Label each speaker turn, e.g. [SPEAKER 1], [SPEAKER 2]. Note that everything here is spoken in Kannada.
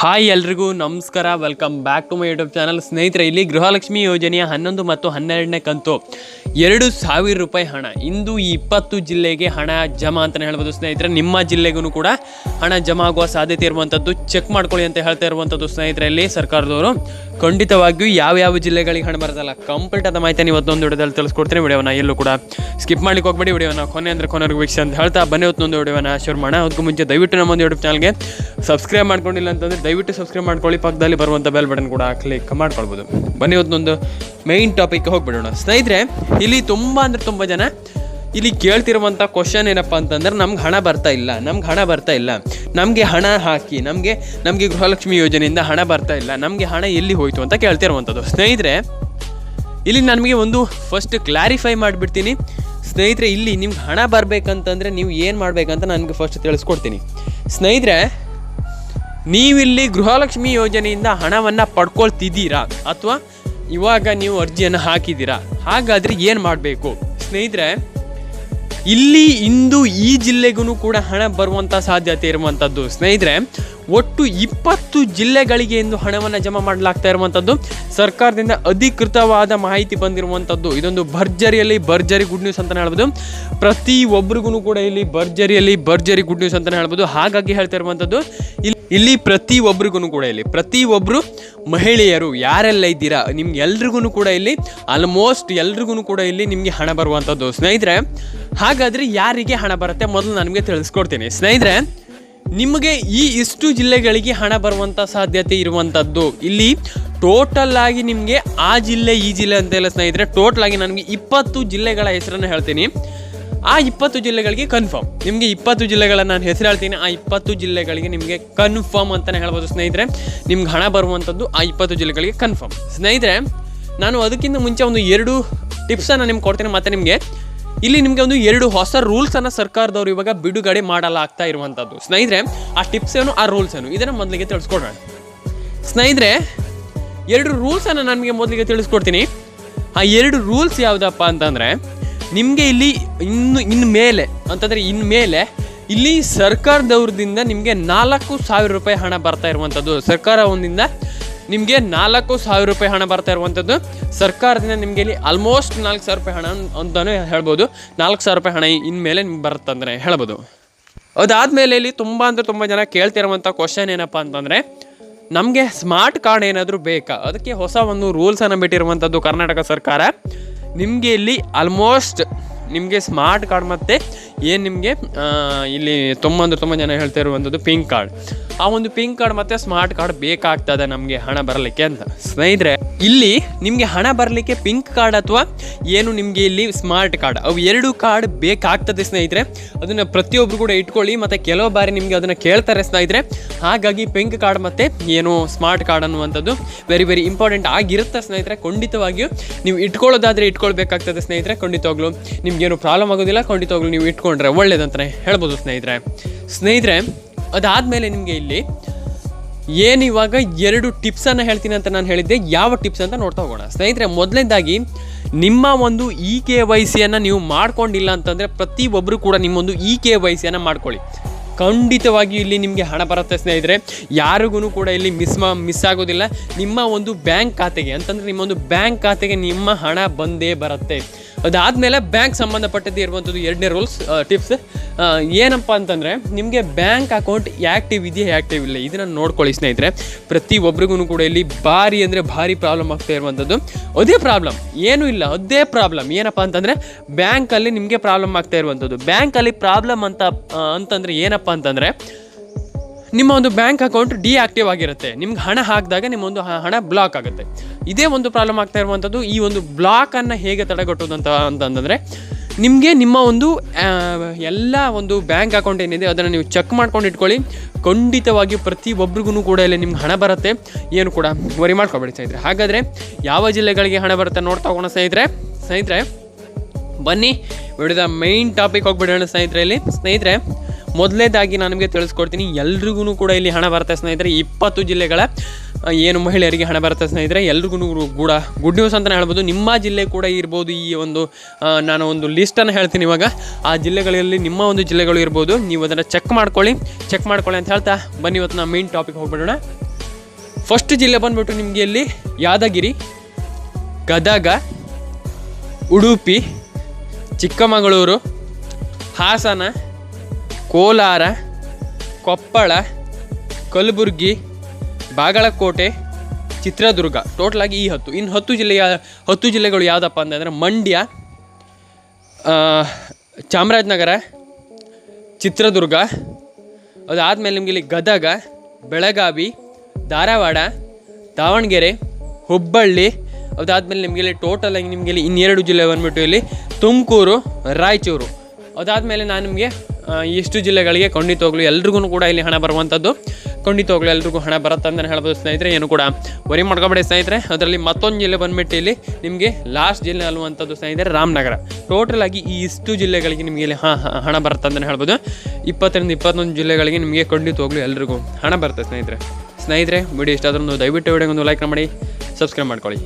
[SPEAKER 1] ಹಾಯ್ ಎಲ್ರಿಗೂ, ನಮಸ್ಕಾರ. Welcome back to my YouTube channel ಸ್ನೇಹಿತರೆ, ಇಲ್ಲಿ ಗೃಹಲಕ್ಷ್ಮಿ ಯೋಜನೆಯ ಹನ್ನೊಂದು ಮತ್ತು ಹನ್ನೆರಡನೇ ಕಂತು. ಎರಡು ಸಾವಿರ ರೂಪಾಯಿ ಹಣ. ಇಂದು ಈ ಇಪ್ಪತ್ತು ಜಿಲ್ಲೆಗೆ ಹಣ ಜಮಾ ಅಂತಲೇ ಹೇಳ್ಬೋದು ಸ್ನೇಹಿತರೆ. ನಿಮ್ಮ ಜಿಲ್ಲೆಗೂ ಕೂಡ ಹಣ ಜಮಾ ಆಗುವ ಸಾಧ್ಯತೆ ಇರುವಂಥದ್ದು ಚೆಕ್ ಮಾಡ್ಕೊಳ್ಳಿ ಅಂತ ಹೇಳ್ತಾ ಇರುವಂಥದ್ದು ಸ್ನೇಹಿತರಲ್ಲಿ ಸರ್ಕಾರದವರು. ಖಂಡಿತವಾಗಿಯೂ ಯಾವ್ಯಾವ ಜಿಲ್ಲೆಗಳಿಗೆ ಹಣ ಬರ್ತಲ್ಲ ಕಂಪ್ಲೀಟ್ ಆದ ಮಾಹಿತಿ ಇವತ್ತೊಂದು ವಿಡಿಯೋದಲ್ಲಿ ತಿಳಿಸ್ಕೊಡ್ತೀನಿ. ವಿಡಿಯೋನ ಎಲ್ಲೂ ಕೂಡ ಸ್ಕಿಪ್ ಮಾಡ್ಲಿಕ್ಕೆ ಹೋಗ್ಬೇಡಿ. ವಿಡಿಯೋನ ಕೊನೆ ಅಂದರೆ ಕೊನೆವರೆಗೂ ವೀಕ್ಷ ಅಂತ ಹೇಳ್ತಾ ಬನ್ನಿ. ಹೊತ್ತೊಂದು ವಿಡಿಯೋನ ಶುರು ಮಾಡೋಣ. ಅದಕ್ಕೂ ಮುಂಚೆ ದಯವಿಟ್ಟು ನಮ್ಮೊಂದು ಯೂಟ್ಯೂಬ್ ಚಾನಲ್ಗೆ ಸಬ್ಸ್ಕ್ರೈಬ್ ಮಾಡ್ಕೊಂಡಿಲ್ಲ ಅಂತಂದರೆ ದಯವಿಟ್ಟು ಸಬ್ಸ್ಕ್ರೈಬ್ ಮಾಡ್ಕೊಳ್ಳಿ, ಪಕ್ಕದಲ್ಲಿ ಬರುವಂಥ ಬೆಲ್ ಬಟನ್ ಕೂಡ ಕ್ಲಿಕ್ ಮಾಡ್ಕೊಳ್ಬೋದು. ಬನ್ನಿ ಇವತ್ತೊಂದು ಮೈನ್ ಟಾಪಿಕ್ ಹೋಗ್ಬಿಡೋಣ. ಸ್ನೇಹಿತರೆ, ಇಲ್ಲಿ ತುಂಬ ಅಂದರೆ ತುಂಬ ಜನ ಇಲ್ಲಿ ಕೇಳ್ತಿರುವಂಥ ಕ್ವಶನ್ ಏನಪ್ಪ ಅಂತಂದ್ರೆ, ನಮ್ಗೆ ಹಣ ಬರ್ತಾ ಇಲ್ಲ, ನಮ್ಗೆ ಹಣ ಬರ್ತಾ ಇಲ್ಲ. ನಮಗೆ ಹಣ ಹಾಕಿ, ನಮಗೆ ನಮಗೆ ಗೃಹಲಕ್ಷ್ಮಿ ಯೋಜನೆಯಿಂದ ಹಣ ಬರ್ತಾ ಇಲ್ಲ, ನಮಗೆ ಹಣ ಎಲ್ಲಿ ಹೋಯಿತು ಅಂತ ಕೇಳ್ತಿರುವಂಥದ್ದು ಸ್ನೇಹಿತರೆ, ಇಲ್ಲಿ ನಮಗೆ ಒಂದು ಫಸ್ಟ್ ಕ್ಲಾರಿಫೈ ಮಾಡಿಬಿಡ್ತೀನಿ. ಸ್ನೇಹಿತರೆ, ಇಲ್ಲಿ ನಿಮ್ಗೆ ಹಣ ಬರಬೇಕಂತಂದರೆ ನೀವು ಏನು ಮಾಡಬೇಕಂತ ನನಗೆ ಫಸ್ಟ್ ತಿಳಿಸ್ಕೊಡ್ತೀನಿ. ಸ್ನೇಹಿತರೆ ನೀವಿಲ್ಲಿ ಗೃಹಲಕ್ಷ್ಮಿ ಯೋಜನೆಯಿಂದ ಹಣವನ್ನು ಪಡ್ಕೊಳ್ತಿದ್ದೀರಾ? ಅಥವಾ ಇವಾಗ ನೀವು ಅರ್ಜಿಯನ್ನು ಹಾಕಿದ್ದೀರಾ? ಹಾಗಾದರೆ ಏನು ಮಾಡಬೇಕು? ಸ್ನೇಹಿತರೆ, ಇಲ್ಲಿ ಇಂದು ಈ ಜಿಲ್ಲೆಗೂ ಕೂಡ ಹಣ ಬರುವಂಥ ಸಾಧ್ಯತೆ ಇರುವಂಥದ್ದು ಸ್ನೇಹಿತರೆ ಒಟ್ಟು ಇಪ್ಪತ್ತು ಜಿಲ್ಲೆಗಳಿಗೆ ಎಂದು ಹಣವನ್ನು ಜಮಾ ಮಾಡಲಾಗ್ತಾ ಇರುವಂಥದ್ದು ಸರ್ಕಾರದಿಂದ ಅಧಿಕೃತವಾದ ಮಾಹಿತಿ ಬಂದಿರುವಂಥದ್ದು ಇದೊಂದು ಭರ್ಜರಿಯಲ್ಲಿ ಭರ್ಜರಿ ಗುಡ್ ನ್ಯೂಸ್ ಅಂತಲೇ ಹೇಳ್ಬೋದು. ಪ್ರತಿ ಒಬ್ರಿಗೂ ಕೂಡ ಇಲ್ಲಿ ಭರ್ಜರಿಯಲ್ಲಿ ಭರ್ಜರಿ ಗುಡ್ ನ್ಯೂಸ್ ಅಂತಲೇ ಹೇಳ್ಬೋದು. ಹಾಗಾಗಿ ಹೇಳ್ತಾ ಇರುವಂಥದ್ದು ಇಲ್ಲಿ ಇಲ್ಲಿ ಪ್ರತಿ ಒಬ್ರಿಗೂ ಕೂಡ ಇಲ್ಲಿ, ಪ್ರತಿ ಒಬ್ಬರು ಮಹಿಳೆಯರು ಯಾರೆಲ್ಲ ಇದ್ದೀರಾ, ನಿಮ್ಗೆ ಎಲ್ರಿಗೂ ಕೂಡ ಇಲ್ಲಿ ಆಲ್ಮೋಸ್ಟ್ ಎಲ್ರಿಗೂ ಕೂಡ ಇಲ್ಲಿ ನಿಮಗೆ ಹಣ ಬರುವಂಥದ್ದು ಸ್ನೇಹಿತರೆ, ಹಾಗಾದರೆ ಯಾರಿಗೆ ಹಣ ಬರುತ್ತೆ? ಮೊದಲು ನನಗೆ ತಿಳಿಸ್ಕೊಡ್ತೀನಿ. ಸ್ನೇಹಿತರೆ ನಿಮಗೆ ಈ ಇಷ್ಟು ಜಿಲ್ಲೆಗಳಿಗೆ ಹಣ ಬರುವಂಥ ಸಾಧ್ಯತೆ ಇರುವಂಥದ್ದು ಇಲ್ಲಿ ಟೋಟಲ್ ಆಗಿ ನಿಮಗೆ ಆ ಜಿಲ್ಲೆ, ಈ ಜಿಲ್ಲೆ ಅಂತೆಲ್ಲ ಸ್ನೇಹಿತರೆ ಟೋಟಲ್ ಆಗಿ ನನಗೆ ಇಪ್ಪತ್ತು ಜಿಲ್ಲೆಗಳ ಹೆಸರನ್ನು ಹೇಳ್ತೀನಿ. ಆ ಇಪ್ಪತ್ತು ಜಿಲ್ಲೆಗಳಿಗೆ ಕನ್ಫರ್ಮ್ ನಿಮಗೆ ಇಪ್ಪತ್ತು ಜಿಲ್ಲೆಗಳ ನಾನು ಹೆಸರು ಹೇಳ್ತೀನಿ. ಆ ಇಪ್ಪತ್ತು ಜಿಲ್ಲೆಗಳಿಗೆ ನಿಮಗೆ ಕನ್ಫರ್ಮ್ ಅಂತಲೇ ಹೇಳ್ಬೋದು ಸ್ನೇಹಿತರೆ. ನಿಮ್ಗೆ ಹಣ ಬರುವಂಥದ್ದು ಆ ಇಪ್ಪತ್ತು ಜಿಲ್ಲೆಗಳಿಗೆ ಕನ್ಫರ್ಮ್ ಸ್ನೇಹಿತರೆ, ನಾನು ಅದಕ್ಕಿಂತ ಮುಂಚೆ ಒಂದು ಎರಡು ಟಿಪ್ಸನ್ನು ನಿಮ್ಗೆ ಕೊಡ್ತೀನಿ. ಮತ್ತು ನಿಮಗೆ ಇಲ್ಲಿ ನಿಮಗೆ ಒಂದು ಎರಡು ಹೊಸ ರೂಲ್ಸ್ ಅನ್ನ ಸರ್ಕಾರದವರು ಇವಾಗ ಬಿಡುಗಡೆ ಮಾಡಲಾಗ್ತಾ ಇರುವಂತದ್ದು. ಸ್ನೇಹಿತರೆ, ಆ ಟಿಪ್ಸ್ ಏನು, ಆ ರೂಲ್ಸ್ ಏನು? ಇದನ್ನ ಮೊದಲಿಗೆ ತಿಳಿಸ್ಕೊಡೋಣ. ಸ್ನೇಹಿತರೆ, ಎರಡು ರೂಲ್ಸ್ ರೂಲ್ಸನ್ನು ನನಗೆ ಮೊದಲಿಗೆ ತಿಳಿಸ್ಕೊಡ್ತೀನಿ. ಆ ಎರಡು ರೂಲ್ಸ್ ಯಾವುದಪ್ಪ ಅಂತಂದರೆ, ನಿಮಗೆ ಇಲ್ಲಿ ಇನ್ನು ಇನ್ನು ಮೇಲೆ, ಅಂತಂದರೆ ಇನ್ಮೇಲೆ ಇಲ್ಲಿ ಸರ್ಕಾರದವ್ರದಿಂದ ನಿಮಗೆ ನಾಲ್ಕು ಸಾವಿರ ರೂಪಾಯಿ ಹಣ ಬರ್ತಾ ಇರುವಂಥದ್ದು ಸರ್ಕಾರ ಒಂದಿಂದ ನಿಮಗೆ ನಾಲ್ಕು ಸಾವಿರ ರೂಪಾಯಿ ಹಣ ಬರ್ತಾ ಇರುವಂಥದ್ದು ಸರ್ಕಾರದಿಂದ ನಿಮಗೆ ಇಲ್ಲಿ ಆಲ್ಮೋಸ್ಟ್ ನಾಲ್ಕು ಸಾವಿರ ರೂಪಾಯಿ ಹಣ ಅಂತಲೇ ಹೇಳ್ಬೋದು. ನಾಲ್ಕು ಸಾವಿರ ರೂಪಾಯಿ ಹಣ ಇನ್ಮೇಲೆ ನಿಮ್ಗೆ ಬರುತ್ತಂದರೆ ಹೇಳ್ಬೋದು. ಅದಾದಮೇಲೆ ಇಲ್ಲಿ ತುಂಬ ಅಂದರೆ ತುಂಬ ಜನ ಕೇಳ್ತಿರುವಂಥ ಕ್ವಶನ್ ಏನಪ್ಪ ಅಂತಂದರೆ, ನಮಗೆ ಸ್ಮಾರ್ಟ್ ಕಾರ್ಡ್ ಏನಾದರೂ ಬೇಕಾ? ಅದಕ್ಕೆ ಹೊಸ ಒಂದು ರೂಲ್ಸನ್ನು ಬಿಟ್ಟಿರುವಂಥದ್ದು ಕರ್ನಾಟಕ ಸರ್ಕಾರ. ನಿಮಗೆ ಇಲ್ಲಿ ಆಲ್ಮೋಸ್ಟ್ ನಿಮಗೆ ಸ್ಮಾರ್ಟ್ ಕಾರ್ಡ್ ಮತ್ತು ಏನು ನಿಮಗೆ ಇಲ್ಲಿ ತುಂಬ ತುಂಬ ಜನ ಹೇಳ್ತಾ ಇರುವಂಥದ್ದು ಪಿಂಕ್ ಕಾರ್ಡ್ ಆ ಒಂದು ಪಿಂಕ್ ಕಾರ್ಡ್ ಮತ್ತು ಸ್ಮಾರ್ಟ್ ಕಾರ್ಡ್ ಬೇಕಾಗ್ತದೆ ನಮಗೆ ಹಣ ಬರಲಿಕ್ಕೆ ಅಂತ. ಸ್ನೇಹಿತರೆ, ಇಲ್ಲಿ ನಿಮಗೆ ಹಣ ಬರಲಿಕ್ಕೆ ಪಿಂಕ್ ಕಾರ್ಡ್ ಅಥವಾ ಏನು ನಿಮಗೆ ಇಲ್ಲಿ ಸ್ಮಾರ್ಟ್ ಕಾರ್ಡ್ ಅವು ಎರಡು ಕಾರ್ಡ್ ಬೇಕಾಗ್ತದೆ ಸ್ನೇಹಿತರೆ. ಅದನ್ನು ಪ್ರತಿಯೊಬ್ಬರು ಕೂಡ ಇಟ್ಕೊಳ್ಳಿ, ಮತ್ತು ಕೆಲವು ಬಾರಿ ನಿಮಗೆ ಅದನ್ನು ಕೇಳ್ತಾರೆ ಸ್ನೇಹಿತರೆ. ಹಾಗಾಗಿ ಪಿಂಕ್ ಕಾರ್ಡ್ ಮತ್ತು ಏನು ಸ್ಮಾರ್ಟ್ ಕಾರ್ಡ್ ಅನ್ನುವಂಥದ್ದು ವೆರಿ ವೆರಿ ಇಂಪಾರ್ಟೆಂಟ್ ಆಗಿರುತ್ತೆ ಸ್ನೇಹಿತರೆ. ಖಂಡಿತವಾಗಿಯೂ ನೀವು ಇಟ್ಕೊಳ್ಳೋದಾದರೆ ಇಟ್ಕೊಳ್ಬೇಕಾಗ್ತದೆ ಸ್ನೇಹಿತರೆ. ಖಂಡಿತವಾಗ್ಲೂ ನಿಮ್ಗೇನು ಪ್ರಾಬ್ಲಮ್ ಆಗೋದಿಲ್ಲ. ಖಂಡಿತವಾಗ್ಲೂ ನೀವು ಇಟ್ಕೊಂಡ್ರೆ ಒಳ್ಳೇದಂತಲೇ ಹೇಳ್ಬೋದು ಸ್ನೇಹಿತರೆ. ಸ್ನೇಹಿತರೆ, ಅದಾದಮೇಲೆ ನಿಮಗೆ ಇಲ್ಲಿ ಏನು ಇವಾಗ ಎರಡು ಟಿಪ್ಸನ್ನು ಹೇಳ್ತೀನಿ ಅಂತ ನಾನು ಹೇಳಿದ್ದೆ. ಯಾವ ಟಿಪ್ಸ್ ಅಂತ ನೋಡ್ತಾ ಹೋಗೋಣ. ಸ್ನೇಹಿತರೆ, ಮೊದಲನೇದಾಗಿ ನಿಮ್ಮ ಒಂದು ಇ ಕೆ ವೈ ಸಿಯನ್ನು ನೀವು ಮಾಡ್ಕೊಂಡಿಲ್ಲ ಅಂತಂದರೆ ಪ್ರತಿಯೊಬ್ಬರು ಕೂಡ ನಿಮ್ಮೊಂದು ಇ ಕೆ ವೈ ಸಿಯನ್ನು ಮಾಡ್ಕೊಳ್ಳಿ. ಖಂಡಿತವಾಗಿ ಇಲ್ಲಿ ನಿಮಗೆ ಹಣ ಬರುತ್ತೆ ಸ್ನೇಹಿತರೆ. ಯಾರಿಗೂ ಕೂಡ ಇಲ್ಲಿ ಮಿಸ್ ಮಾ, ಮಿಸ್ ಆಗೋದಿಲ್ಲ. ನಿಮ್ಮ ಒಂದು ಬ್ಯಾಂಕ್ ಖಾತೆಗೆ, ಅಂತಂದರೆ ನಿಮ್ಮೊಂದು ಬ್ಯಾಂಕ್ ಖಾತೆಗೆ ನಿಮ್ಮ ಹಣ ಬಂದೇ ಬರುತ್ತೆ. ಅದಾದಮೇಲೆ ಬ್ಯಾಂಕ್ ಸಂಬಂಧಪಟ್ಟದ್ದು ಇರುವಂಥದ್ದು ಎರಡನೇ ರೂಲ್ಸ್ ಟಿಪ್ಸ್ ಏನಪ್ಪ ಅಂತಂದರೆ, ನಿಮಗೆ ಬ್ಯಾಂಕ್ ಅಕೌಂಟ್ ಆ್ಯಕ್ಟಿವ್ ಇದೆಯಾ ಆ್ಯಕ್ಟಿವ್ ಇಲ್ಲ? ಇದನ್ನು ನೋಡ್ಕೊಳ್ಳಿ ಸ್ನೇಹಿತರೆ. ಪ್ರತಿ ಒಬ್ರಿಗೂ ಕೂಡ ಇಲ್ಲಿ ಭಾರಿ ಅಂದರೆ ಭಾರಿ ಪ್ರಾಬ್ಲಮ್ ಆಗ್ತಾ ಇರುವಂಥದ್ದು. ಅದೇ ಪ್ರಾಬ್ಲಮ್ ಏನೂ ಇಲ್ಲ, ಅದೇ ಪ್ರಾಬ್ಲಮ್ ಏನಪ್ಪ ಅಂತಂದರೆ, ಬ್ಯಾಂಕಲ್ಲಿ ನಿಮಗೆ ಪ್ರಾಬ್ಲಮ್ ಆಗ್ತಾ ಇರುವಂಥದ್ದು. ಬ್ಯಾಂಕಲ್ಲಿ ಪ್ರಾಬ್ಲಮ್ ಅಂತ ಅಂತಂದರೆ ಏನಪ್ಪ ಅಂತಂದರೆ ನಿಮ್ಮ ಒಂದು ಬ್ಯಾಂಕ್ ಅಕೌಂಟ್ ಡಿಆಕ್ಟಿವ್ ಆಗಿರುತ್ತೆ. ನಿಮ್ಗೆ ಹಣ ಹಾಕಿದಾಗ ನಿಮ್ಮ ಒಂದು ಹ- ಹಣ ಬ್ಲಾಕ್ ಆಗುತ್ತೆ. ಇದೇ ಒಂದು ಪ್ರಾಬ್ಲಮ್ ಆಗ್ತಾ ಇರುವಂಥದ್ದು, ಈ ಒಂದು ಬ್ಲಾಕನ್ನು ಹೇಗೆ ತಡೆಗಟ್ಟೋದು ಅಂತ, ಅಂತಂದರೆ, ನಿಮಗೆ ನಿಮ್ಮ ಒಂದು ಎಲ್ಲ ಒಂದು ಬ್ಯಾಂಕ್ ಅಕೌಂಟ್ ಏನಿದೆ, ಅದನ್ನು ನೀವು ಚೆಕ್ ಮಾಡ್ಕೊಂಡು ಇಟ್ಕೊಳ್ಳಿ. ಖಂಡಿತವಾಗಿ ಪ್ರತಿ ಒಬ್ರಿಗೂ ಕೂಡ ಇಲ್ಲಿ ನಿಮ್ಗೆ ಹಣ ಬರುತ್ತೆ. ಏನು ಕೂಡ ವರಿ ಮಾಡ್ಕೊಬೇಡಿ ಸ್ನೇಹಿತರೆ. ಹಾಗಾದರೆ, ಯಾವ ಜಿಲ್ಲೆಗಳಿಗೆ ಹಣ ಬರುತ್ತೆ ನೋಡ್ತಾ ಹೋಗೋಣ ಸ್ನೇಹಿತರೆ. ಸ್ನೇಹಿತರೆ, ಬನ್ನಿ, ವಿಡಿಯೋದ ಮೈನ್ ಟಾಪಿಕ್ ಹೋಗ್ಬಿಡೋಣ ಸ್ನೇಹಿತರೆ ಇಲ್ಲಿ. ಸ್ನೇಹಿತರೆ ಮೊದಲನೇದಾಗಿ ನಾನು ನಿಮಗೆ ತಿಳಿಸ್ಕೊಡ್ತೀನಿ ಎಲ್ರಿಗೂ ಕೂಡ ಇಲ್ಲಿ ಹಣ ಬರುತ್ತೆ ಸ್ನೇಹಿತರೆ, ಇಪ್ಪತ್ತು ಜಿಲ್ಲೆಗಳ ಏನು ಮಹಿಳೆಯರಿಗೆ ಹಣ ಬರುತ್ತೆ ಸ್ನೇಹಿತರೆ ಎಲ್ರಿಗೂ ಕೂಡ ಗುಡ್ ನ್ಯೂಸ್ ಅಂತಲೇ ಹೇಳ್ಬೋದು. ನಿಮ್ಮ ಜಿಲ್ಲೆ ಕೂಡ ಇರ್ಬೋದು ಈ ಒಂದು ನಾನು ಒಂದು ಲಿಸ್ಟನ್ನು ಹೇಳ್ತೀನಿ ಇವಾಗ. ಆ ಜಿಲ್ಲೆಗಳಲ್ಲಿ ನಿಮ್ಮ ಒಂದು ಜಿಲ್ಲೆಗಳು ಇರ್ಬೋದು. ನೀವು ಅದನ್ನು ಚೆಕ್ ಮಾಡ್ಕೊಳ್ಳಿ. ಚೆಕ್ ಮಾಡ್ಕೊಳ್ಳಿ ಅಂತ ಹೇಳ್ತಾ ಬನ್ನಿ ಇವತ್ತು ನಾವು ಮೈನ್ ಟಾಪಿಕ್ ಹೋಗ್ಬಿಡೋಣ. ಫಸ್ಟ್ ಜಿಲ್ಲೆ ಬಂದುಬಿಟ್ಟು ನಿಮಗೆ ಇಲ್ಲಿ ಯಾದಗಿರಿ, ಗದಗ, ಉಡುಪಿ, ಚಿಕ್ಕಮಗಳೂರು, ಹಾಸನ ಕೋಲಾರ, ಕೊಪ್ಪಳ, ಕಲಬುರ್ಗಿ, ಬಾಗಲಕೋಟೆ, ಚಿತ್ರದುರ್ಗ. ಟೋಟಲಾಗಿ ಈ ಹತ್ತು. ಇನ್ನು ಹತ್ತು ಜಿಲ್ಲೆಯ, ಹತ್ತು ಜಿಲ್ಲೆಗಳು ಯಾವುದಪ್ಪ ಅಂತಂದರೆ ಮಂಡ್ಯ ಚಾಮರಾಜನಗರ, ಚಿತ್ರದುರ್ಗ. ಅದಾದಮೇಲೆ ನಿಮಗೆ ಇಲ್ಲಿ ಗದಗ, ಬೆಳಗಾವಿ, ಧಾರವಾಡ, ದಾವಣಗೆರೆ, ಹುಬ್ಬಳ್ಳಿ. ಅದಾದಮೇಲೆ ನಿಮಗೆ ಇಲ್ಲಿ ಟೋಟಲ್ ಆಗಿ ನಿಮಗೆ ಇಲ್ಲಿ ಇನ್ನೆರಡು ಜಿಲ್ಲೆ ಬಂದುಬಿಟ್ಟು ಇಲ್ಲಿ ತುಮಕೂರು, ರಾಯಚೂರು. ಅದಾದಮೇಲೆ ನಾನು ನಿಮಗೆ ಎಷ್ಟು ಜಿಲ್ಲೆಗಳಿಗೆ ಖಂಡಿತವಾಗ್ಲು ಎಲ್ರಿಗೂ ಕೂಡ ಇಲ್ಲಿ ಹಣ ಬರುವಂಥದ್ದು. ಖಂಡಿತವಾಗ್ಲು ಎಲ್ರಿಗೂ ಹಣ ಬರುತ್ತೆ ಅಂತ ಹೇಳ್ಬೋದು ಸ್ನೇಹಿತರೆ, ಏನು ಕೂಡ. ವರಿ ಮಾಡ್ಕೊಬೇಡಿ ಸ್ನೇಹಿತರೆ, ಅದರಲ್ಲಿ ಮತ್ತೊಂದು ಜಿಲ್ಲೆ ಬಂದ್ಬಿಟ್ಟು ಇಲ್ಲಿ ನಿಮಗೆ ಲಾಸ್ಟ್ ಜಿಲ್ಲೆ ಅಲ್ಲುವಂಥದ್ದು ಸ್ನೇಹಿತರೆ, ರಾಮನಗರ. ಟೋಟಲ್ ಆಗಿ ಈ ಇಷ್ಟು ಜಿಲ್ಲೆಗಳಿಗೆ ನಿಮಗೆ ಇಲ್ಲಿ ಹಣ ಬರುತ್ತೆ ಅಂತಲೇ ಹೇಳ್ಬೋದು. ಇಪ್ಪತ್ತರಿಂದ ಇಪ್ಪತ್ತೊಂದು ಜಿಲ್ಲೆಗಳಿಗೆ ನಿಮಗೆ ಖಂಡಿತವಾಗ್ಲು ಎಲ್ರಿಗೂ ಹಣ ಬರುತ್ತೆ ಸ್ನೇಹಿತರೆ. ಸ್ನೇಹಿತರೆ, ವಿಡಿಯೋ ಇಷ್ಟ ಆದ್ರೂ ದಯವಿಟ್ಟು ವಿಡಿಯೋಗೊಂದು ಲೈಕ್ ಮಾಡಿ ಸಬ್ಸ್ಕ್ರೈಬ್ ಮಾಡ್ಕೊಳ್ಳಿ.